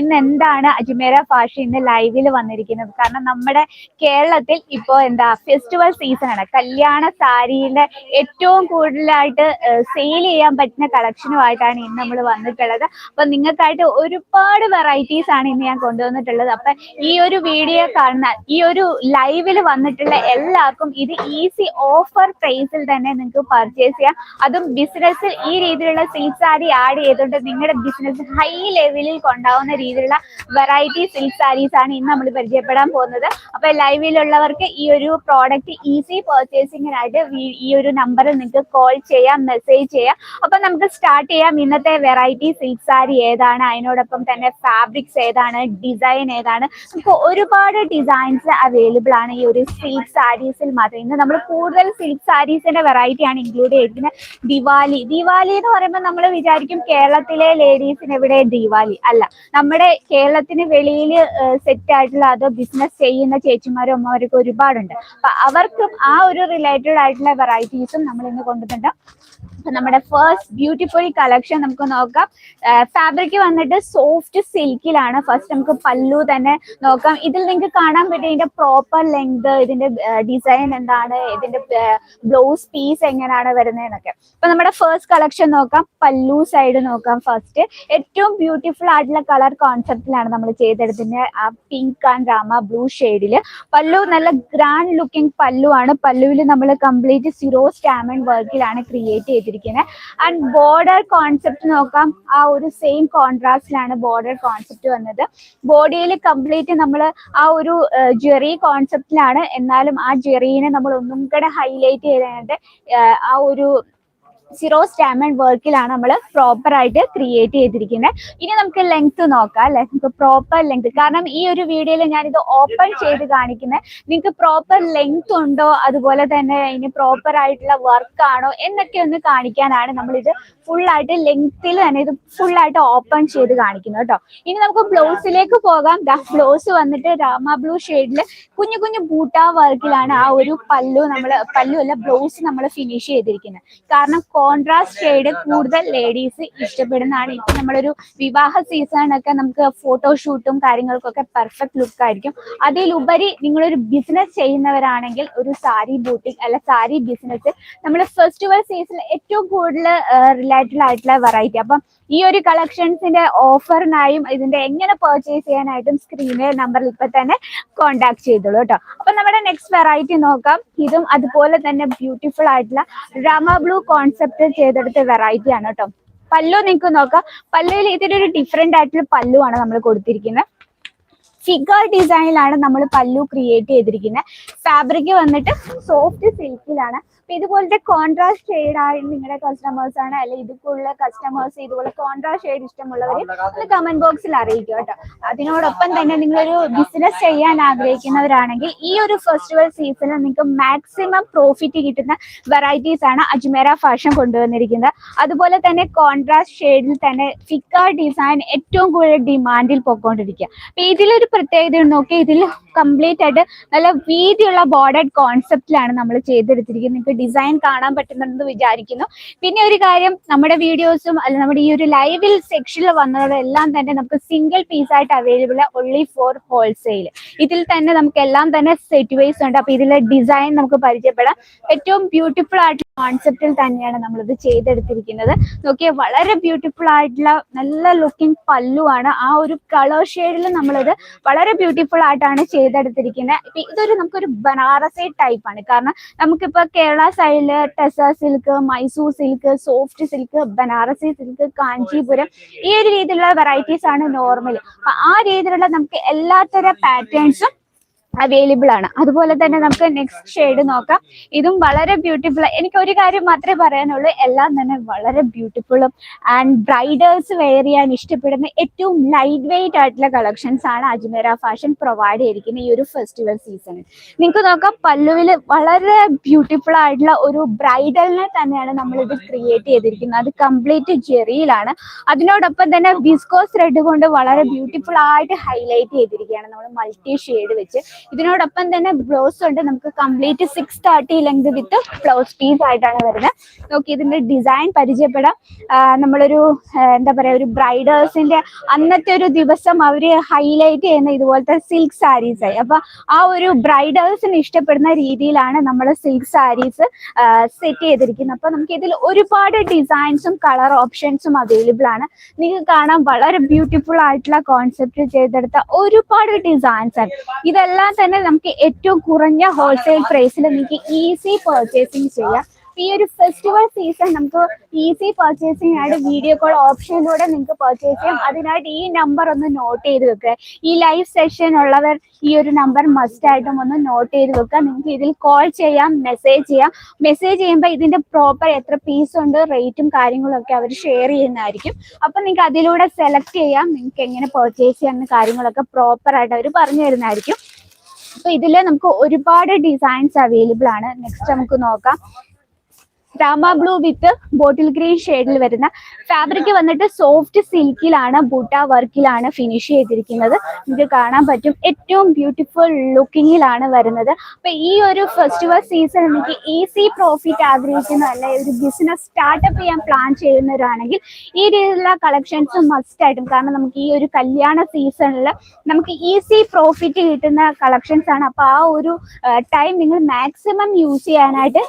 ഇന്ന് എന്താണ് അജ്മേര ഫാഷൻ ഇന്ന് ലൈവിൽ വന്നിരിക്കുന്നത്? കാരണം നമ്മുടെ കേരളത്തിൽ ഇപ്പോൾ എന്താ ഫെസ്റ്റിവൽ സീസൺ ആണ്. കല്യാണ സാരിയിലെ ഏറ്റവും കൂടുതലായിട്ട് സെയിൽ ചെയ്യാൻ പറ്റുന്ന കളക്ഷനുമായിട്ടാണ് ഇന്ന് നമ്മൾ വന്നിട്ടുള്ളത്. അപ്പൊ നിങ്ങൾക്കായിട്ട് ഒരുപാട് വെറൈറ്റീസ് ആണ് ഇന്ന് ഞാൻ കൊണ്ടുവന്നിട്ടുള്ളത്. അപ്പൊ ഈ ഒരു വീഡിയോ കാണുന്ന ഈ ഒരു ലൈവിൽ വന്നിട്ടുള്ള എല്ലാവർക്കും ഇത് ഈസി ഓഫർ പ്രൈസിൽ തന്നെ നിങ്ങൾക്ക് പർച്ചേസ് ചെയ്യാം. അതും ബിസിനസ്സിൽ ഈ രീതിയിലുള്ള സിൽക്ക് സാരി ആഡ് ചെയ്തുകൊണ്ട് നിങ്ങളുടെ ബിസിനസ് ഹൈ ലെവലിൽ കൊണ്ടാവുന്ന രീതിയിലുള്ള വെറൈറ്റി സിൽക്ക് സാരീസ് ആണ് ഇന്ന് നമ്മൾ പരിചയപ്പെടാൻ പോകുന്നത്. അപ്പൊ ലൈവിലുള്ളവർക്ക് ഈ ഒരു പ്രോഡക്റ്റ് ഈസി പെർച്ചേസിങ്ങിനായിട്ട് ഈ ഒരു നമ്പറിൽ നിങ്ങൾക്ക് കോൾ ചെയ്യാം മെസ്സേജ് ചെയ്യാം. അപ്പൊ നമുക്ക് സ്റ്റാർട്ട് ചെയ്യാം. ഇന്നത്തെ വെറൈറ്റി സിൽക്ക് സാരി ഏതാണ്? അതിനോടൊപ്പം തന്നെ ഫാബ്രിക്സ് ഏതാണ്? ഡിസൈൻ ഏതാണ്? നമുക്ക് ഒരുപാട് ഡിസൈൻസ് അവൈലബിൾ ആണ് ഈ ഒരു സിൽക്ക് സാരീസിൽ മാത്രം. ഇന്ന് നമ്മൾ കൂടുതൽ സിൽക്ക് സാരീസിന്റെ വെറൈറ്റി ആണ് ഇൻക്ലൂഡ് ചെയ്തിരിക്കുന്നത്. ദിവാലി. ദിവാലി എന്ന് പറയുമ്പോൾ നമ്മൾ വിചാരിക്കും കേരളത്തിലെ ലേഡീസിന് എവിടെ ദിവാലി അല്ല. നമ്മുടെ കേരളത്തിന് വെളിയിൽ സെറ്റ് ആയിട്ടുള്ള അതോ ബിസിനസ് ചെയ്യുന്ന ചേച്ചിമാരും അമ്മമാരൊക്കെ ഒരുപാടുണ്ട്. അപ്പൊ അവർക്കും ആ ഒരു റിലേറ്റഡ് ആയിട്ടുള്ള വെറൈറ്റീസും നമ്മൾ ഇന്ന് കൊണ്ടുവന്നിട്ടുണ്ട്. നമ്മുടെ ഫസ്റ്റ് ബ്യൂട്ടിഫുൾ കളക്ഷൻ നമുക്ക് നോക്കാം. ഫാബ്രിക് വന്നിട്ട് സോഫ്റ്റ് സിൽക്കിലാണ് ഫസ്റ്റ് നമുക്ക് പല്ലു തന്നെ നോക്കാം. ഇതിൽ നിങ്ങൾക്ക് കാണാൻ പറ്റും ഇതിന്റെ പ്രോപ്പർ ലെങ്ത് ഇതിന്റെ ഡിസൈൻ എന്താണ് ഇതിന്റെ ബ്ലൗസ് പീസ് എങ്ങനെയാണ് വരുന്നതെന്നൊക്കെ. അപ്പൊ നമ്മുടെ ഫസ്റ്റ് കളക്ഷൻ നോക്കാം. പല്ലു സൈഡ് നോക്കാം ഫസ്റ്റ് ഏറ്റവും ബ്യൂട്ടിഫുൾ ആയിട്ടുള്ള കളർ കോൺസെപ്റ്റിലാണ് നമ്മൾ ചെയ്തെടുത്തിന്റെ ആ പിങ്ക് ആൻഡ് ഡ്രാമ ബ്ലൂ ഷെയ്ഡിൽ പല്ലു നല്ല ഗ്രാൻഡ് ലുക്കിംഗ് പല്ലു ആണ് പല്ലുവിൽ നമ്മൾ കംപ്ലീറ്റ് സിറോ സ്റ്റാമൻ വർക്കിലാണ് ക്രിയേറ്റ് ചെയ്തിരിക്കുന്നത് ആൻഡ് ബോർഡർ കോൺസെപ്റ്റ് നോക്കാം. ആ ഒരു സെയിം കോൺട്രാസ്റ്റിലാണ് ബോർഡർ കോൺസെപ്റ്റ് വന്നത്. ബോഡിയിൽ കംപ്ലീറ്റ് നമ്മൾ ആ ഒരു ജെറി കോൺസെപ്റ്റിലാണ് എന്നാലും ആ ജെറീനെ നമ്മൾ ഒന്നും കൂടെ ഹൈലൈറ്റ് ചെയ്തതിനായിട്ട് ആ ഒരു സിറോ സ്റ്റാമൺ വർക്കിലാണ് നമ്മൾ പ്രോപ്പർ ആയിട്ട് ക്രിയേറ്റ് ചെയ്തിരിക്കുന്നത് ഇനി നമുക്ക് ലെങ്ത് നോക്കാം അല്ലെ? നമുക്ക് പ്രോപ്പർ ലെങ്ത് കാരണം ഈ ഒരു വീഡിയോയിൽ ഞാൻ ഇത് ഓപ്പൺ ചെയ്ത് കാണിക്കുന്നത് നിങ്ങൾക്ക് പ്രോപ്പർ ലെങ്ത് ഉണ്ടോ? അതുപോലെ തന്നെ ഇനി പ്രോപ്പർ ആയിട്ടുള്ള വർക്ക് ആണോ? എന്നൊക്കെ ഒന്ന് കാണിക്കാനാണ് നമ്മൾ ഇത് ഫുൾ ആയിട്ട് ലെങ്ത്തിൽ തന്നെ ഇത് ഫുൾ ആയിട്ട് ഓപ്പൺ ചെയ്ത് കാണിക്കുന്നു കേട്ടോ. ഇനി നമുക്ക് ബ്ലൗസിലേക്ക് പോകാം. ബ്ലൗസ് വന്നിട്ട് രാമ ബ്ലൂ ഷെയ്ഡിൽ കുഞ്ഞു കുഞ്ഞു ബൂട്ടാ വർക്കിലാണ് ആ ഒരു പല്ലു നമ്മൾ പല്ലു അല്ല ബ്ലൗസ് നമ്മൾ ഫിനിഷ് ചെയ്തിരിക്കുന്നത് കാരണം കോൺട്രാസ്റ്റ് ഷെയ്ഡ് കൂടുതൽ ലേഡീസ് ഇഷ്ടപ്പെടുന്നതാണ്. ഇപ്പൊ നമ്മളൊരു വിവാഹ സീസണൊക്കെ നമുക്ക് ഫോട്ടോഷൂട്ടും കാര്യങ്ങൾക്കൊക്കെ പെർഫെക്റ്റ് ലുക്ക് ആയിരിക്കും. അതിലുപരി നിങ്ങളൊരു ബിസിനസ് ചെയ്യുന്നവരാണെങ്കിൽ ഒരു സാരി ബൂട്ടിക് അല്ല സാരി ബിസിനസ് നമ്മൾ ഫെസ്റ്റിവൽ സീസണിൽ ഏറ്റവും കൂടുതൽ ആയിട്ടുള്ള വെറൈറ്റി അപ്പം ഈ ഒരു കളക്ഷൻസിന്റെ ഓഫറിനായും ഇതിന്റെ എങ്ങനെ പെർച്ചേസ് ചെയ്യാനായിട്ടും സ്ക്രീനിലെ നമ്പറിൽ ഇപ്പൊ തന്നെ കോണ്ടാക്ട് ചെയ്തോളൂ കേട്ടോ. അപ്പൊ നമ്മുടെ നെക്സ്റ്റ് വെറൈറ്റി നോക്കാം. ഇതും അതുപോലെ തന്നെ ബ്യൂട്ടിഫുൾ ആയിട്ടുള്ള രാമ ബ്ലൂ കോൺസെപ്റ്റ് ചെയ്തെടുത്ത വെറൈറ്റി ആണ് കേട്ടോ. പല്ലു നിങ്ങൾക്ക് നോക്കാം. പല്ലുവിൽ ഇതിന്റെ ഒരു ഡിഫറെന്റ് ആയിട്ടുള്ള പല്ലുവാണ് നമ്മൾ കൊടുത്തിരിക്കുന്നത്. ഫിഗർ ഡിസൈനിലാണ് നമ്മൾ പല്ലു ക്രിയേറ്റ് ചെയ്തിരിക്കുന്നത്. ഫാബ്രിക് വന്നിട്ട് സോഫ്റ്റ് സിൽക്കിലാണ് അപ്പൊ ഇതുപോലത്തെ കോൺട്രാസ്റ്റ് ഷെയ്ഡ് ആയി നിങ്ങളുടെ കസ്റ്റമേഴ്സ് ആണ് അല്ലെ ഇതുപോലുള്ള കസ്റ്റമേഴ്സ് ഇതുപോലെ കോൺട്രാസ്റ്റ് ഷെയ്ഡ് ഇഷ്ടമുള്ളവർ ഒന്ന് കമന്റ് ബോക്സിൽ അറിയിക്കുക കേട്ടോ. അതിനോടൊപ്പം തന്നെ നിങ്ങളൊരു ബിസിനസ് ചെയ്യാൻ ആഗ്രഹിക്കുന്നവരാണെങ്കിൽ ഈ ഒരു ഫെസ്റ്റിവൽ സീസണിൽ നിങ്ങൾക്ക് മാക്സിമം പ്രോഫിറ്റ് കിട്ടുന്ന വെറൈറ്റീസ് ആണ് അജ്മേര ഫാഷൻ കൊണ്ടുവന്നിരിക്കുന്നത്. അതുപോലെ തന്നെ കോൺട്രാസ്റ്റ് ഷെയ്ഡിൽ തന്നെ ഫിക്കർ ഡിസൈൻ ഏറ്റവും കൂടുതൽ ഡിമാൻഡിൽ പോയിക്കൊണ്ടിരിക്കുക. അപ്പൊ ഇതിലൊരു പ്രത്യേകത നോക്കി ഇതിൽ കംപ്ലീറ്റ് ആയിട്ട് നല്ല വീതിയുള്ള ബോർഡഡ് കോൺസെപ്റ്റിലാണ് നമ്മൾ ചെയ്തെടുത്തിരിക്കുന്നത്. നിങ്ങൾക്ക് ഡിസൈൻ കാണാൻ പറ്റുന്നുണ്ടെന്ന് വിചാരിക്കുന്നു. പിന്നെ ഒരു കാര്യം നമ്മുടെ വീഡിയോസും അല്ല നമ്മുടെ ഈ ഒരു ലൈവിൽ സെക്ഷനിൽ വന്നതെല്ലാം തന്നെ നമുക്ക് സിംഗിൾ പീസ് ആയിട്ട് അവൈലബിൾ ഓൺലി ഫോർ ഹോൾസെയിൽ ഇതിൽ തന്നെ നമുക്ക് എല്ലാം തന്നെ സെറ്റ് വൈസ് ഉണ്ട്. അപ്പൊ ഇതിലെ ഡിസൈൻ നമുക്ക് പരിചയപ്പെടാം. ഏറ്റവും ബ്യൂട്ടിഫുൾ ആയിട്ടുള്ള കോൺസെപ്റ്റിൽ തന്നെയാണ് നമ്മളിത് ചെയ്തെടുത്തിരിക്കുന്നത്. നോക്കിയ വളരെ ബ്യൂട്ടിഫുൾ ആയിട്ടുള്ള നല്ല ലുക്കിംഗ് പല്ലുവാണ് ആ ഒരു കളർ ഷെയ്ഡിൽ നമ്മളിത് വളരെ ബ്യൂട്ടിഫുൾ ആയിട്ടാണ് ചെയ്തെടുത്തിരിക്കുന്നത്. ഇപ്പൊ ഇതൊരു നമുക്കൊരു ബനാറസി ടൈപ്പ് ആണ്. കാരണം നമുക്കിപ്പോ കേരള സൈഡിൽ ടെസ silk Mysore silk soft silk Banarasi silk Kanchipuram ഈ ഒരു രീതിയിലുള്ള വെറൈറ്റീസ് ആണ് നോർമൽ ആ രീതിയിലുള്ള നമുക്ക് എല്ലാത്തരം പാറ്റേൺസും അവൈലബിൾ ആണ്. അതുപോലെ തന്നെ നമുക്ക് നെക്സ്റ്റ് ഷെയ്ഡ് നോക്കാം. ഇതും വളരെ ബ്യൂട്ടിഫുൾ എനിക്ക് ഒരു കാര്യം മാത്രമേ പറയാനുള്ളൂ. എല്ലാം തന്നെ വളരെ ബ്യൂട്ടിഫുള്ളും ആൻഡ് ബ്രൈഡേഴ്സ് വെയർ ചെയ്യാൻ ഇഷ്ടപ്പെടുന്ന ഏറ്റവും ലൈറ്റ് വെയിറ്റ് ആയിട്ടുള്ള കളക്ഷൻസ് ആണ് അജ്മേര ഫാഷൻ പ്രൊവൈഡ് ചെയ്തിരിക്കുന്ന ഈ ഒരു ഫെസ്റ്റിവൽ സീസണിൽ നിങ്ങൾക്ക് നോക്കാം പല്ലുവിൽ വളരെ ബ്യൂട്ടിഫുൾ ആയിട്ടുള്ള ഒരു ബ്രൈഡലിനെ തന്നെയാണ് നമ്മൾ ഇത് ക്രിയേറ്റ് ചെയ്തിരിക്കുന്നത്. അത് കംപ്ലീറ്റ് ജെറിയിലാണ്. അതിനോടൊപ്പം തന്നെ വിസ്കോസ് ത്രെഡ് കൊണ്ട് വളരെ ബ്യൂട്ടിഫുൾ ആയിട്ട് ഹൈലൈറ്റ് ചെയ്തിരിക്കുകയാണ് നമ്മൾ മൾട്ടി ഷെയ്ഡ് വെച്ച്. ഇതിനോടൊപ്പം തന്നെ ബ്ലൗസ് ഉണ്ട്. നമുക്ക് complete six thirty length with blouse piece ആയിട്ടാണ് വരുന്നത്. നോക്കി ഇതിന്റെ ഡിസൈൻ പരിചയപ്പെടാം. നമ്മളൊരു എന്താ പറയാ ഒരു ബ്രൈഡേഴ്സിന്റെ അന്നത്തെ ഒരു ദിവസം അവർ ഹൈലൈറ്റ് ചെയ്യുന്ന ഇതുപോലത്തെ സിൽക്ക് സാരീസ് ആയി. അപ്പൊ ആ ഒരു ബ്രൈഡേഴ്സിന് ഇഷ്ടപ്പെടുന്ന രീതിയിലാണ് നമ്മൾ സിൽക്ക് സാരീസ് സെറ്റ് ചെയ്തിരിക്കുന്നത്. അപ്പൊ നമുക്ക് ഇതിൽ ഒരുപാട് ഡിസൈൻസും കളർ ഓപ്ഷൻസും അവൈലബിൾ ആണ്. നിങ്ങൾക്ക് കാണാൻ വളരെ ബ്യൂട്ടിഫുൾ ആയിട്ടുള്ള കോൺസെപ്റ്റ് ചെയ്തെടുത്ത ഒരുപാട് ഡിസൈൻസ് ആണ്. ഇതെല്ലാം തന്നെ നമുക്ക് ഏറ്റവും കുറഞ്ഞ ഹോൾസെയിൽ പ്രൈസിൽ നിങ്ങൾക്ക് ഈസി പർച്ചേസിങ് ചെയ്യാം. ഈ ഒരു ഫെസ്റ്റിവൽ സീസൺ നമുക്ക് ഈസി പർച്ചേസിംഗ് ആയിട്ട് വീഡിയോ കോൾ ഓപ്ഷനിലൂടെ നിങ്ങൾക്ക് പർച്ചേസ് ചെയ്യാം. അതിനായിട്ട് ഈ നമ്പർ ഒന്ന് നോട്ട് ചെയ്ത് വെക്കുക. ഈ ലൈവ് സെഷൻ ഉള്ളവർ ഈ ഒരു നമ്പർ മസ്റ്റ് ആയിട്ടും ഒന്ന് നോട്ട് ചെയ്ത് വെക്കുക. നിങ്ങൾക്ക് ഇതിൽ കോൾ ചെയ്യാം മെസ്സേജ് ചെയ്യാം. മെസ്സേജ് ചെയ്യുമ്പോൾ ഇതിന്റെ പ്രോപ്പർ എത്ര പീസ് ഉണ്ട് റേറ്റും കാര്യങ്ങളും ഒക്കെ അവർ ഷെയർ ചെയ്യുന്നതായിരിക്കും. അപ്പൊ നിങ്ങൾക്ക് അതിലൂടെ സെലക്ട് ചെയ്യാം. നിങ്ങൾക്ക് എങ്ങനെ പർച്ചേസ് ചെയ്യാമെന്ന കാര്യങ്ങളൊക്കെ പ്രോപ്പർ ആയിട്ട് അവർ പറഞ്ഞു തരുന്നതായിരിക്കും. അപ്പൊ ഇതിൽ നമുക്ക് ഒരുപാട് ഡിസൈൻസ് അവൈലബിൾ ആണ്. നെക്സ്റ്റ് നമുക്ക് നോക്കാം. Rama blue with bottle green ഷെയ്ഡിൽ വരുന്ന ഫാബ്രിക് വന്നിട്ട് സോഫ്റ്റ് സിൽക്കിലാണ് ബൂട്ട വർക്കിലാണ് ഫിനിഷ് ചെയ്തിരിക്കുന്നത്. നിങ്ങൾക്ക് കാണാൻ പറ്റും. ഏറ്റവും ബ്യൂട്ടിഫുൾ ലുക്കിങ്ങിലാണ് വരുന്നത്. അപ്പൊ ഈ ഒരു ഫെസ്റ്റിവൽ സീസൺ എനിക്ക് ഈസി പ്രോഫിറ്റ് ആഗ്രഹിക്കുന്ന അല്ലെ ഒരു ബിസിനസ് സ്റ്റാർട്ടപ്പ് ചെയ്യാൻ പ്ലാൻ ചെയ്യുന്നവരാണെങ്കിൽ ഈ രീതിയിലുള്ള കളക്ഷൻസ് മസ്റ്റ് ആയിട്ടും കാരണം നമുക്ക് ഈ ഒരു കല്യാണ സീസണിൽ നമുക്ക് ഈസി പ്രോഫിറ്റ് കിട്ടുന്ന കളക്ഷൻസ് ആണ്. അപ്പൊ ആ ഒരു ടൈം നിങ്ങൾ മാക്സിമം യൂസ് ചെയ്യാനായിട്ട്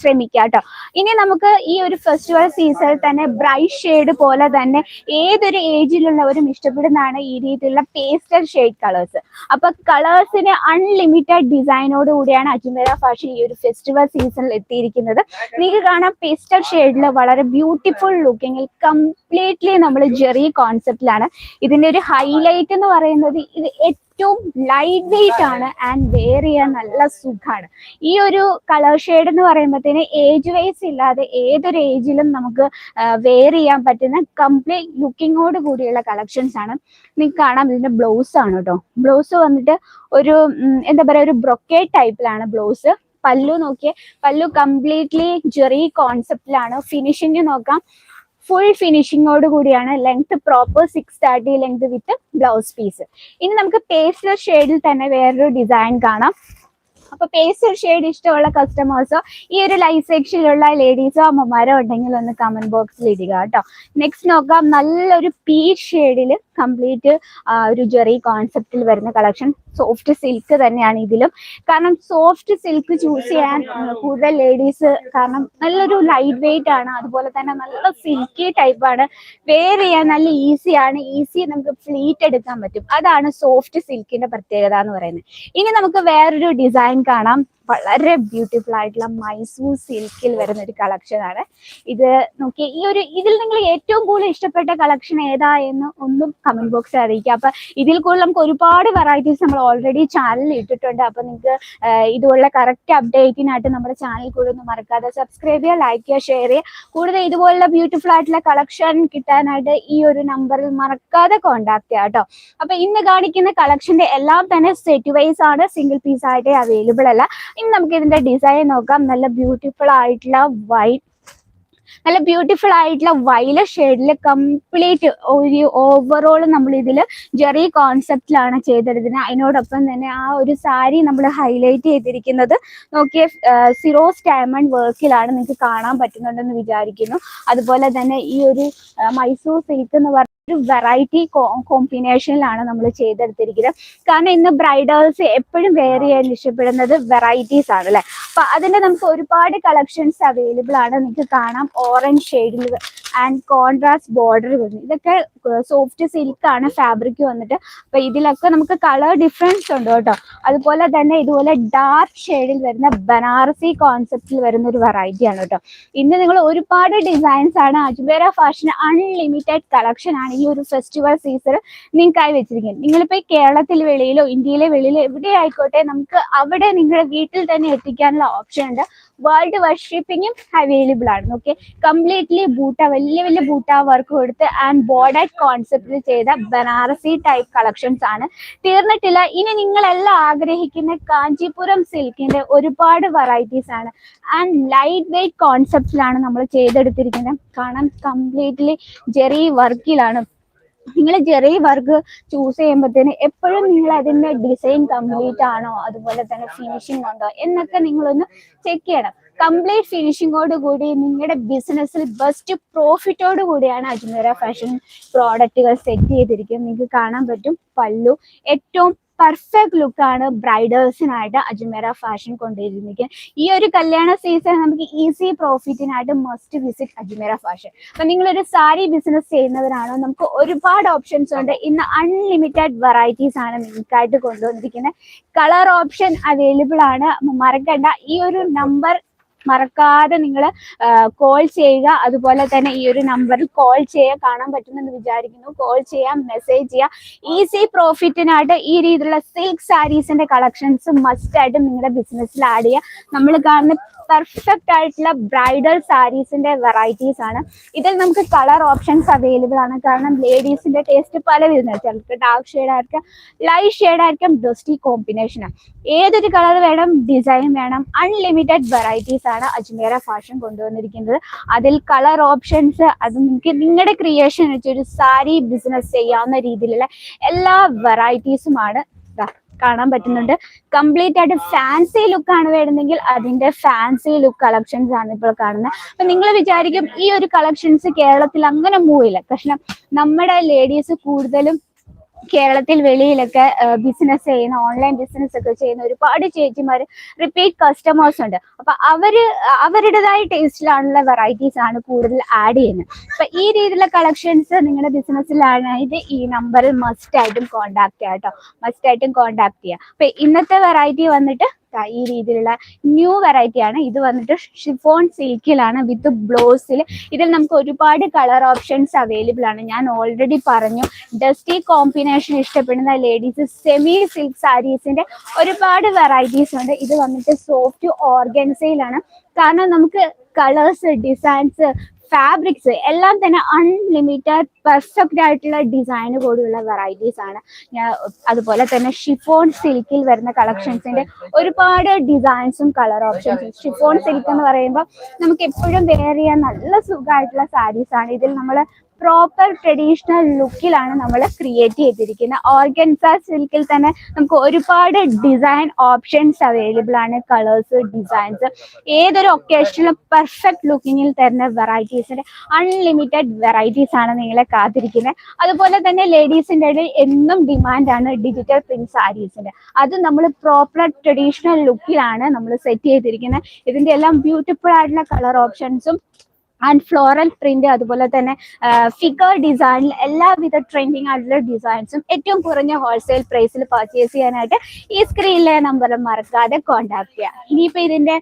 ശ്രമിക്കുക കേട്ടോ ഇനി നമുക്ക് ഈ ഒരു ഫെസ്റ്റിവൽ സീസണിൽ തന്നെ ബ്രൈറ്റ് ഷെയ്ഡ് പോലെ തന്നെ ഏതൊരു ഏജിലുള്ളവരും ഇഷ്ടപ്പെടുന്നതാണ് ഈ രീതിയിലുള്ള പേസ്റ്റൽ ഷെയ്ഡ് കളേഴ്സ് അപ്പൊ കളേഴ്സിന് അൺലിമിറ്റഡ് ഡിസൈനോട് കൂടിയാണ് അജ്മേര ഫാഷൻ ഈ ഒരു ഫെസ്റ്റിവൽ സീസണിൽ എത്തിയിരിക്കുന്നത്. നിങ്ങൾക്ക് കാണാം പേസ്റ്റൽ ഷെയ്ഡിൽ വളരെ ബ്യൂട്ടിഫുൾ ലുക്കിങ്ങിൽ കംപ്ലീറ്റ്ലി നമ്മൾ ജെറി കോൺസെപ്റ്റിലാണ് ഇതിന്റെ ഒരു ഹൈലൈറ്റ് എന്ന് പറയുന്നത് ഇത് ഏറ്റവും ലൈറ്റ് വെയിറ്റ് ആണ് ആൻഡ് വെയർ ചെയ്യാൻ നല്ല സുഖമാണ് ഈ ഒരു കളർ ഷെയ്ഡ് എന്ന് പറയുമ്പോഴത്തേന് ഏജ് വൈസ് ഇല്ലാതെ ഏതൊരു ഏജിലും നമുക്ക് വെയർ ചെയ്യാൻ പറ്റുന്ന കംപ്ലീറ്റ് ലുക്കിങ്ങോട് കൂടിയുള്ള കളക്ഷൻസ് ആണ്. നിങ്ങൾക്ക് കാണാം ഇതിന്റെ ബ്ലൗസ് ആണ് കേട്ടോ ബ്ലൗസ് വന്നിട്ട് ഒരു എന്താ പറയാ ഒരു ബ്രൊക്കേഡ് ടൈപ്പിലാണ് ബ്ലൗസ് പല്ലു നോക്കിയേ പല്ലു കംപ്ലീറ്റ്ലി ജെറി കോൺസെപ്റ്റിലാണ് ഫിനിഷിങ് നോക്കാം. ഫുൾ ഫിനിഷിങ്ങോട് കൂടിയാണ് length proper six thirty length with blouse piece ഇനി നമുക്ക് പേസ്റ്റർ ഷെയ്ഡിൽ തന്നെ വേറൊരു ഡിസൈൻ കാണാം. അപ്പൊ പേസ്റ്റൽ ഷെയ്ഡ് ഇഷ്ടമുള്ള കസ്റ്റമേഴ്സോ ഈ ഒരു ലൈഫ് സെക്ഷനിലുള്ള ലേഡീസോ അമ്മമാരോ ഉണ്ടെങ്കിൽ ഒന്ന് കമന്റ് ബോക്സിൽ ഇടുക കേട്ടോ. നെക്സ്റ്റ് നോക്കാം. നല്ലൊരു പീച്ച് ഷെയ്ഡിൽ കംപ്ലീറ്റ് ഒരു ജെറി കോൺസെപ്റ്റിൽ വരുന്ന കളക്ഷൻ സോഫ്റ്റ് സിൽക്ക് തന്നെയാണ് ഇതിലും. കാരണം സോഫ്റ്റ് സിൽക്ക് ചൂസ് ചെയ്യാൻ കൂടുതൽ ലേഡീസ് കാരണം നല്ലൊരു ലൈറ്റ് വെയിറ്റ് ആണ്. അതുപോലെ തന്നെ നല്ല സിൽക്കി ടൈപ്പ് ആണ്. വെയർ ചെയ്യാൻ നല്ല ഈസിയാണ് ഈസി നമുക്ക് ഫ്ലീറ്റ് എടുക്കാൻ പറ്റും. അതാണ് സോഫ്റ്റ് സിൽക്കിന്റെ പ്രത്യേകത എന്ന് പറയുന്നത്. ഇനി നമുക്ക് വേറൊരു ഡിസൈൻ കാണാം. വളരെ ബ്യൂട്ടിഫുൾ ആയിട്ടുള്ള മൈസൂർ സിൽക്കിൽ വരുന്ന ഒരു കളക്ഷൻ ആണ്. ഇത് നോക്കി ഈ ഒരു ഇതിൽ നിങ്ങൾ ഏറ്റവും കൂടുതൽ ഇഷ്ടപ്പെട്ട കളക്ഷൻ ഏതാ എന്ന് ഒന്നും കമന്റ് ബോക്സിൽ അറിയിക്കുക അപ്പൊ ഇതിൽ കൂടുതൽ നമുക്ക് ഒരുപാട് വെറൈറ്റീസ് നമ്മൾ ഓൾറെഡി ചാനലിൽ ഇട്ടിട്ടുണ്ട്. അപ്പൊ നിങ്ങൾക്ക് ഇതുപോലെ കറക്റ്റ് അപ്ഡേറ്റിനായിട്ട് നമ്മുടെ ചാനൽ കൂടെ ഒന്നും മറക്കാതെ സബ്സ്ക്രൈബ് ചെയ്യുക ലൈക്ക് ചെയ്യുക ഷെയർ ചെയ്യുക. കൂടുതൽ ഇതുപോലുള്ള ബ്യൂട്ടിഫുൾ ആയിട്ടുള്ള കളക്ഷൻ കിട്ടാനായിട്ട് ഈ ഒരു നമ്പറിൽ മറക്കാതെ കോണ്ടാക്ട് ചെയ്യുക കേട്ടോ. അപ്പൊ ഇന്ന് കാണിക്കുന്ന കളക്ഷന്റെ എല്ലാം തന്നെ സെറ്റ് വൈസ് ആണ് സിംഗിൾ പീസ് ആയിട്ടേ അവൈലബിൾ അല്ല. ഇനി നമുക്ക് ഇതിന്റെ ഡിസൈൻ നോക്കാം. നല്ല ബ്യൂട്ടിഫുൾ ആയിട്ടുള്ള വൈറ്റ് നല്ല ബ്യൂട്ടിഫുൾ ആയിട്ടുള്ള വൈല ഷെയ്ഡിൽ കംപ്ലീറ്റ് ഒരു ഓവറോൾ നമ്മൾ ഇതിൽ ജെറി കോൺസെപ്റ്റിലാണ് ചെയ്തെടുക്കുന്നത് അതിനോടൊപ്പം തന്നെ ആ ഒരു സാരി നമ്മൾ ഹൈലൈറ്റ് ചെയ്തിരിക്കുന്നത് നോക്കിയ സിറോസ് ഡയമണ്ട് വർക്കിലാണ് നിങ്ങൾക്ക് കാണാൻ പറ്റുന്നുണ്ടെന്ന് വിചാരിക്കുന്നു. അതുപോലെ തന്നെ ഈ ഒരു മൈസൂർ സിൽക്ക് എന്ന് പറഞ്ഞ ഒരു വെറൈറ്റി കോമ്പിനേഷനിലാണ് നമ്മൾ ചെയ്തെടുത്തിരിക്കുന്നത്. കാരണം ഇന്ന് ബ്രൈഡേഴ്സ് എപ്പോഴും വെയർ ചെയ്യാൻ ഇഷ്ടപ്പെടുന്നത് വെറൈറ്റീസ് ആണ് അല്ലെ? അപ്പൊ അതിന്റെ നമുക്ക് ഒരുപാട് കളക്ഷൻസ് അവൈലബിൾ ആണ്. നിങ്ങൾക്ക് കാണാം. ഓറഞ്ച് ഷെയ്ഡിൽ ആൻഡ് കോൺട്രാസ്റ്റ് ബോർഡർ വരുന്നത് ഇതൊക്കെ സോഫ്റ്റ് സിൽക്ക് ആണ് ഫാബ്രിക് വന്നിട്ട്. അപ്പൊ ഇതിലൊക്കെ നമുക്ക് കളർ ഡിഫറൻസ് ഉണ്ട് കേട്ടോ. അതുപോലെ തന്നെ ഇതുപോലെ ഡാർക്ക് ഷെയ്ഡിൽ വരുന്ന ബനാറസി കോൺസെപ്റ്റിൽ വരുന്ന ഒരു വെറൈറ്റി ആണ് കേട്ടോ. ഇന്ന് നിങ്ങൾ ഒരുപാട് ഡിസൈൻസ് ആണ് അജ്മേര ഫാഷൻ അൺലിമിറ്റഡ് കളക്ഷൻ ആണ് ഈ ഒരു ഫെസ്റ്റിവൽ സീസൺ നിങ്ങൾക്കായി വെച്ചിരിക്കുന്നത്. നിങ്ങളിപ്പോ കേരളത്തിൽ വെളിയിലോ ഇന്ത്യയിലെ വെളിയിലോ എവിടെ ആയിക്കോട്ടെ നമുക്ക് അവിടെ നിങ്ങളുടെ വീട്ടിൽ തന്നെ എത്തിക്കാനുള്ള ഓപ്ഷൻ ഉണ്ട്. വേൾഡ് വൈഡ് അവൈലബിൾ ആണ്. ഓക്കെ കംപ്ലീറ്റ്ലി ബൂട്ട വലിയ വലിയ ബൂട്ടാ വർക്ക് കൊടുത്ത് ആൻഡ് ബോർഡറ്റ് കോൺസെപ്റ്റിൽ ചെയ്ത ബനാറസി ടൈപ്പ് കളക്ഷൻസ് ആണ്. തീർന്നിട്ടില്ല. ഇനി നിങ്ങളെല്ലാം ആഗ്രഹിക്കുന്ന കാഞ്ചീപുരം സിൽക്കിന്റെ ഒരുപാട് വെറൈറ്റീസ് ആണ്. ആൻഡ് ലൈറ്റ് വെയിറ്റ് കോൺസെപ്റ്റിലാണ് നമ്മൾ ചെയ്തെടുത്തിരിക്കുന്നത്. കാണാൻ കംപ്ലീറ്റ്ലി ജെറി വർക്കിലാണ് നിങ്ങൾ ചെറിയ വർക്ക് ചൂസ് ചെയ്യുമ്പോഴത്തേന് എപ്പോഴും നിങ്ങൾ അതിന്റെ ഡിസൈൻ കംപ്ലീറ്റ് ആണോ? അതുപോലെ തന്നെ ഫിനിഷിംഗ് ഉണ്ടോ? എന്നൊക്കെ നിങ്ങളൊന്ന് ചെക്ക് ചെയ്യണം. കംപ്ലീറ്റ് ഫിനിഷിങ്ങോട് കൂടി നിങ്ങളുടെ ബിസിനസ്സിൽ ബെസ്റ്റ് പ്രോഫിറ്റോട് കൂടിയാണ് അജ്മീറ ഫാഷൻ പ്രോഡക്റ്റുകൾ സെറ്റ് ചെയ്തിരിക്കുന്നത്. നിങ്ങൾക്ക് കാണാൻ പറ്റും പല്ലു. ഏറ്റവും പെർഫെക്റ്റ് ലുക്കാണ് ബ്രൈഡേഴ്സിനായിട്ട് അജ്മേര ഫാഷൻ കൊണ്ടുവരുന്നിരിക്കുന്നത് ഈ ഒരു കല്യാണ സീസൺ നമുക്ക് ഈസി പ്രോഫിറ്റിനായിട്ട് മസ്റ്റ് വിസിറ്റ് അജ്മേര ഫാഷൻ അപ്പൊ നിങ്ങളൊരു സാരി ബിസിനസ് ചെയ്യുന്നവരാണോ നമുക്ക് ഒരുപാട് ഓപ്ഷൻസ് ഉണ്ട്. ഇന്ന് അൺലിമിറ്റഡ് വെറൈറ്റീസ് ആണ് നിങ്ങൾക്കായിട്ട് കൊണ്ടുവന്നിരിക്കുന്നത്. കളർ ഓപ്ഷൻ അവൈലബിൾ ആണ്. മറക്കണ്ട. ഈ ഒരു നമ്പർ മറക്കാതെ നിങ്ങൾ കോൾ ചെയ്യുക. അതുപോലെ തന്നെ ഈ ഒരു നമ്പറിൽ കോൾ ചെയ്യുക കാണാൻ പറ്റുമെന്ന് വിചാരിക്കുന്നു. കോൾ ചെയ്യാം മെസ്സേജ് ചെയ്യാം. ഈസി പ്രോഫിറ്റിനായിട്ട് ഈ രീതിയിലുള്ള സിൽക്ക് സാരീസിന്റെ കളക്ഷൻസ് മസ്റ്റ് ആയിട്ട് നിങ്ങളുടെ ബിസിനസ്സിൽ ആഡ് ചെയ്യുക നമ്മൾ കാണുന്ന പെർഫെക്റ്റ് ആയിട്ടുള്ള ബ്രൈഡൽ സാരീസിന്റെ വെറൈറ്റീസ് ആണ്. ഇതിൽ നമുക്ക് കളർ ഓപ്ഷൻസ് അവൈലബിൾ ആണ്. കാരണം ലേഡീസിന്റെ ടേസ്റ്റ് പല വിധം ചിലർക്ക് ഡാർക്ക് ഷെയ്ഡ് ആയിരിക്കാം ലൈറ്റ് ഷെയ്ഡ് ആയിരിക്കാം ഡ്രസ്റ്റി കോമ്പിനേഷൻ ആണ്. ഏതൊരു കളർ വേണം ഡിസൈൻ വേണം അൺലിമിറ്റഡ് വെറൈറ്റീസ് ആണ് അജ്മേര ഫാഷൻ കൊണ്ടുവന്നിരിക്കുന്നത്. അതിൽ കളർ ഓപ്ഷൻസ് അത് നിങ്ങൾക്ക് നിങ്ങളുടെ ക്രിയേഷൻ വെച്ച് ഒരു സാരി ബിസിനസ് ചെയ്യാവുന്ന രീതിയിലുള്ള എല്ലാ വെറൈറ്റീസുമാണ് കാണാൻ പറ്റുന്നുണ്ട്. കംപ്ലീറ്റ് ആയിട്ട് ഫാൻസി ലുക്ക് ആണ് വേണമെങ്കിൽ അതിന്റെ ഫാൻസി ലുക്ക് കളക്ഷൻസ് ആണ് ഇപ്പോൾ കാണുന്നത്. അപ്പൊ നിങ്ങൾ വിചാരിക്കും ഈ ഒരു കളക്ഷൻസ് കേരളത്തിൽ അങ്ങനെ മൂവില്ല പക്ഷെ നമ്മുടെ ലേഡീസ് കൂടുതലും കേരളത്തിൽ വെളിയിലൊക്കെ ബിസിനസ് ചെയ്യുന്ന ഓൺലൈൻ ബിസിനസ് ഒക്കെ ചെയ്യുന്ന ഒരുപാട് ചേച്ചിമാർ റിപ്പീറ്റ് കസ്റ്റമേഴ്സ് ഉണ്ട്. അപ്പൊ അവർ അവരുടേതായ ടേസ്റ്റിലാണുള്ള വെറൈറ്റീസ് ആണ് കൂടുതൽ ആഡ് ചെയ്യുന്നത്. അപ്പൊ ഈ രീതിയിലുള്ള കളക്ഷൻസ് നിങ്ങളുടെ ബിസിനസ്സിലാണെങ്കിൽ ഈ നമ്പറിൽ മസ്റ്റ് ആയിട്ടും കോണ്ടാക്ട് ചെയ്യാം കേട്ടോ മസ്റ്റ് ആയിട്ടും കോണ്ടാക്ട് ചെയ്യാം. അപ്പൊ ഇന്നത്തെ വെറൈറ്റി വന്നിട്ട് ഈ രീതിയിലുള്ള ന്യൂ വെറൈറ്റി ആണ്. ഇത് വന്നിട്ട് ഷിഫോൺ സിൽക്കിലാണ് വിത്ത് ബ്ലൗസിൽ ഇതിൽ നമുക്ക് ഒരുപാട് കളർ ഓപ്ഷൻസ് അവൈലബിൾ ആണ്. ഞാൻ ഓൾറെഡി പറഞ്ഞു ഡസ്റ്റി കോമ്പിനേഷൻ ഇഷ്ടപ്പെടുന്ന ലേഡീസ് സെമി സിൽക്ക് സാരീസിന്റെ ഒരുപാട് വെറൈറ്റീസ് ഉണ്ട്. ഇത് വന്നിട്ട് സോഫ്റ്റ് ഓർഗൻസയിലാണ് കാരണം നമുക്ക് കളേഴ്സ് ഡിസൈൻസ് ഫാബ്രിക്സ് എല്ലാം തന്നെ അൺലിമിറ്റഡ് പെർഫെക്റ്റ് ആയിട്ടുള്ള ഡിസൈന് കൂടിയുള്ള വെറൈറ്റീസ് ആണ്. അതുപോലെ തന്നെ ഷിഫോൺ സിൽക്കിൽ വരുന്ന കളക്ഷൻസിന്റെ ഒരുപാട് ഡിസൈൻസും കളർ ഓപ്ഷൻസും ഷിഫോൺ സിൽക്ക് എന്ന് പറയുമ്പോൾ നമുക്ക് എപ്പോഴും വെയർ ചെയ്യാൻ നല്ല സുഖമായിട്ടുള്ള സാരീസ് ആണ്. ഇതിൽ നമ്മൾ പ്രോപ്പർ ട്രഡീഷണൽ ലുക്കിലാണ് നമ്മൾ ക്രിയേറ്റ് ചെയ്തിരിക്കുന്നത്. ഓർഗൻസ സിൽക്കിൽ തന്നെ നമുക്ക് ഒരുപാട് ഡിസൈൻ ഓപ്ഷൻസ് അവൈലബിൾ ആണ്. കളേഴ്സ് ഡിസൈൻസ് ഏതൊരു ഒക്കേഷനിലും പെർഫെക്റ്റ് ലുക്കിങ്ങിൽ തരുന്ന വെറൈറ്റീസിന്റെ അൺലിമിറ്റഡ് വെറൈറ്റീസ് ആണ് നിങ്ങളെ കാത്തിരിക്കുന്നത്. അതുപോലെ തന്നെ ലേഡീസിന്റെ ഇടയിൽ എന്നും ഡിമാൻഡാണ് ഡിജിറ്റൽ പ്രിന്റ് സാരീസിന്റെ അത് നമ്മൾ പ്രോപ്പർ ട്രഡീഷണൽ ലുക്കിലാണ് നമ്മൾ സെറ്റ് ചെയ്തിരിക്കുന്നത്. ഇതിന്റെ എല്ലാം ബ്യൂട്ടിഫുൾ ആയിട്ടുള്ള കളർ ഓപ്ഷൻസും ആൻഡ് ഫ്ലോറൽ പ്രിന്റ് അതുപോലെ തന്നെ ഫിഗർ ഡിസൈനിൽ എല്ലാവിധ ട്രെൻഡിങ് ആയിട്ടുള്ള ഡിസൈൻസും ഏറ്റവും കുറഞ്ഞ ഹോൾസെയിൽ പ്രൈസിൽ പർച്ചേസ് ചെയ്യാനായിട്ട് ഈ സ്ക്രീനിലെ നമ്പർ മറക്കാതെ കോൺടാക്ട് ചെയ്യുക ഇനിയിപ്പോൾ ഇതിന്റെ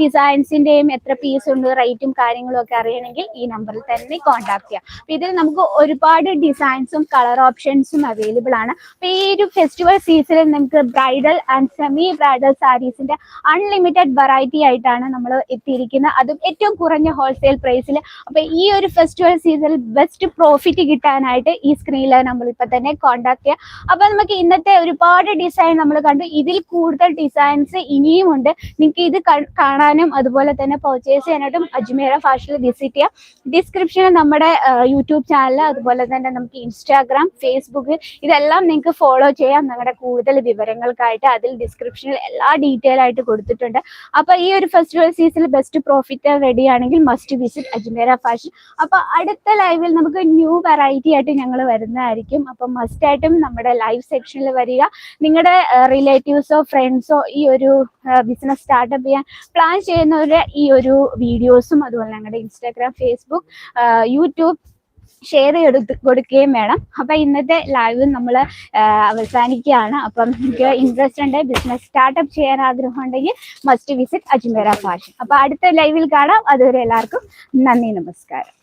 ഡിസൈൻസിന്റെയും എത്ര പീസ് ഉണ്ട് റേറ്റും കാര്യങ്ങളും ഒക്കെ അറിയണമെങ്കിൽ ഈ നമ്പറിൽ തന്നെ കോൺടാക്ട് ചെയ്യാം. അപ്പൊ ഇതിൽ നമുക്ക് ഒരുപാട് ഡിസൈൻസും കളർ ഓപ്ഷൻസും അവൈലബിൾ ആണ്. അപ്പൊ ഈ ഒരു ഫെസ്റ്റിവൽ സീസണിൽ നമുക്ക് ബ്രൈഡൽ ആൻഡ് സെമി ബ്രൈഡൽ സാരീസിന്റെ അൺലിമിറ്റഡ് വെറൈറ്റി ആയിട്ടാണ് നമ്മൾ എത്തിയിരിക്കുന്നത്. അതും ഏറ്റവും കുറഞ്ഞ ഹോൾസെയിൽ പ്രൈസിൽ അപ്പൊ ഈ ഒരു ഫെസ്റ്റിവൽ സീസണിൽ ബെസ്റ്റ് പ്രോഫിറ്റ് കിട്ടാനായിട്ട് ഈ സ്ക്രീനിൽ നമ്മൾ ഇപ്പൊ തന്നെ കോണ്ടാക്ട് ചെയ്യാം. അപ്പൊ നമുക്ക് ഇന്നത്തെ ഒരുപാട് ഡിസൈൻ നമ്മൾ കണ്ടു. ഇതിൽ കൂടുതൽ ഡിസൈൻസ് ഇനിയും ഉണ്ട്. നിങ്ങൾക്ക് ഇത് കാണാനും അതുപോലെ തന്നെ പർച്ചേസ് ചെയ്യാനായിട്ടും അജ്മീറ ഫാഷനിൽ വിസിറ്റ് ചെയ്യാം. ഡിസ്ക്രിപ്ഷനിൽ നമ്മുടെ യൂട്യൂബ് ചാനൽ അതുപോലെ തന്നെ നമുക്ക് ഇൻസ്റ്റാഗ്രാം ഫേസ്ബുക്ക് ഇതെല്ലാം നിങ്ങൾക്ക് ഫോളോ ചെയ്യാം. നിങ്ങളുടെ കൂടുതൽ വിവരങ്ങൾക്കായിട്ട് അതിൽ ഡിസ്ക്രിപ്ഷനിൽ എല്ലാ ഡീറ്റെയിൽ ആയിട്ട് കൊടുത്തിട്ടുണ്ട്. അപ്പൊ ഈ ഒരു ഫെസ്റ്റിവൽ സീസണിൽ ബെസ്റ്റ് പ്രോഫിറ്റ് റെഡി ആണെങ്കിൽ മസ്റ്റ് വിസിറ്റ് അജ്മീറ ഫാഷൻ അപ്പൊ അടുത്ത ലൈവിൽ നമുക്ക് ന്യൂ വെറൈറ്റി ആയിട്ട് ഞങ്ങൾ വരുന്നതായിരിക്കും. അപ്പൊ മസ്റ്റ് ആയിട്ടും നമ്മുടെ ലൈവ് സെക്ഷനിൽ വരിക. നിങ്ങളുടെ റിലേറ്റീവ്സോ ഫ്രണ്ട്സോ ഈ ഒരു ബിസിനസ് സ്റ്റാർട്ടപ്പ് ചെയ്യാൻ പ്ലാൻ ചെയ്യുന്നവരുടെ ഈ ഒരു വീഡിയോസും അതുപോലെ ഞങ്ങളുടെ ഇൻസ്റ്റാഗ്രാം ഫേസ്ബുക്ക് യൂട്യൂബ് ഷെയർ ചെയ്ത് കൊടുക്കുകയും വേണം. അപ്പൊ ഇന്നത്തെ ലൈവ് നമ്മൾ അവസാനിക്കുകയാണ്. അപ്പം നിങ്ങൾക്ക് ഇൻട്രസ്റ്റ് ഉണ്ട്. ബിസിനസ് സ്റ്റാർട്ടപ്പ് ചെയ്യാൻ ആഗ്രഹം ഉണ്ടെങ്കിൽ മസ്റ്റ് വിസിറ്റ് അജ്മേര ഫാഷൻ അപ്പൊ അടുത്ത ലൈവിൽ കാണാം. അതുവരെ എല്ലാവർക്കും നന്ദി നമസ്കാരം.